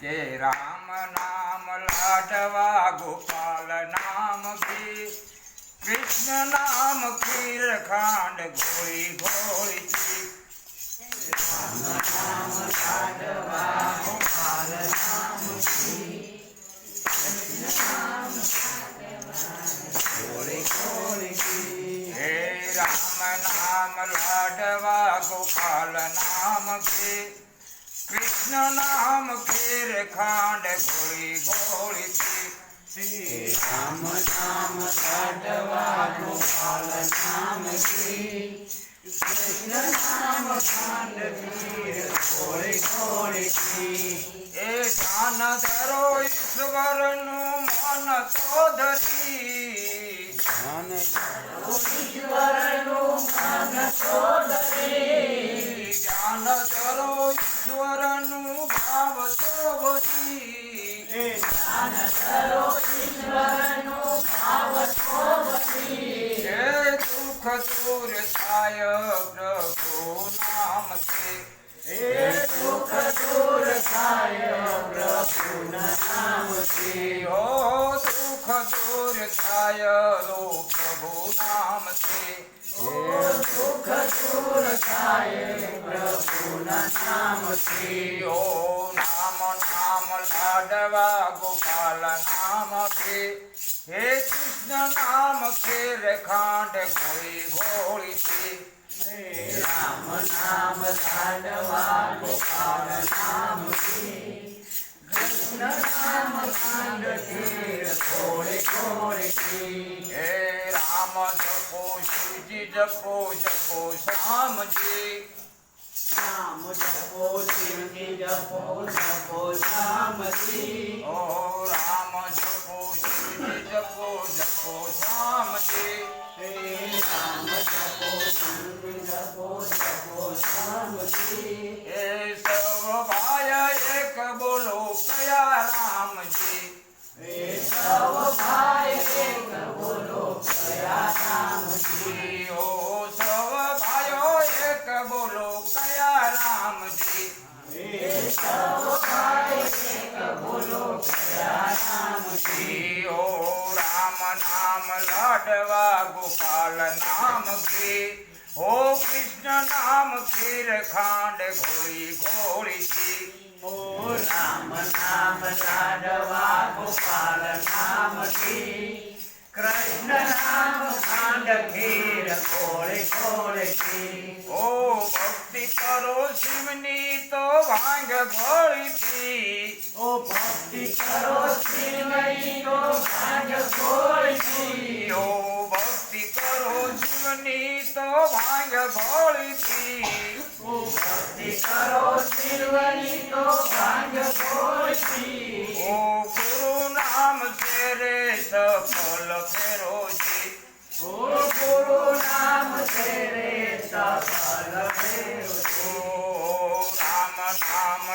કે રામ નામ લાડવા ગોપાલ નામ કી, કૃષ્ણ નામ ખીર ખાંડ ગોળી ગોળી ચી હે રામ નામ લાડવા ગોપાલ નામ ઘી કૃષ્ણ નામ ખીર ખાંડ ગોળી ગોળી શ્રી રામ નામ લાડવા પાલ નામ શ્રી કૃષ્ણ નામ ખાંડ ખીર ગોળી ઘોળી કી એ ધ્યાન ધરો ઈશ્વરનું મન તો ધરી ધ્યાન ધરો ઈશ્વરનું ભાવ તો વધી એ હે દુઃખ દૂર થાય પ્રભુ નામ છે એ દુઃખ દૂર થાય પ્રભુના નામથી ઓ દુઃખ દૂર થાય નામથી ઓ નામ નામ લાડવા ગોપાલ નામ છે હે કૃષ્ણ નામ ખેર ખાંડ ગોળી ગોળી છે રામ નામ લાડવા ગોપાલ નામથી કૃષ્ણ નામ ખાંડ ખીર ઘોળે ઘોળે કી હે રામ, જપો, શિવજી, જપો જપો, શ્યામજી. નામ જપો શિવજી જપો જપો શ્યામજી ઓ રામ રામજી ઓ રામ નામ લાડવા ગોપાલ નામ ઘી હો કૃષ્ણ નામ ખીર ખાંડ ઘોળી ઘોળી કી ઓ રામ નામ લાડવા ગોપાલ નામથી કૃષ્ણ નામ ખાંડ ખીર ખોળે ખોળે કી ઓ ભક્તિ કરો શિવની તો ભાંગ ઓ ભક્તિ કરો શિવની તો ભાંગ કી ઓ, ભક્તિ કરો શિવની તો ભાંગ પી ઓ, ભક્તિ ઓ, ગુરુ નામ છે.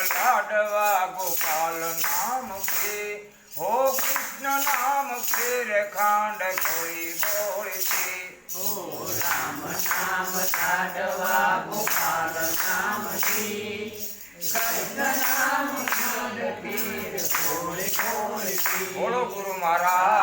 લાડવા ગોપાલ નામ કે? હો કૃષ્ણ નામ ફેર ખાંડ ગોળી ગોળી છે? હો રામ નામ લાડવા ગોપાલ નામથી કૃષ્ણ નામ ખાંડ પીર ગોળી ખોળે બોલો ગુરુ મહારાજ.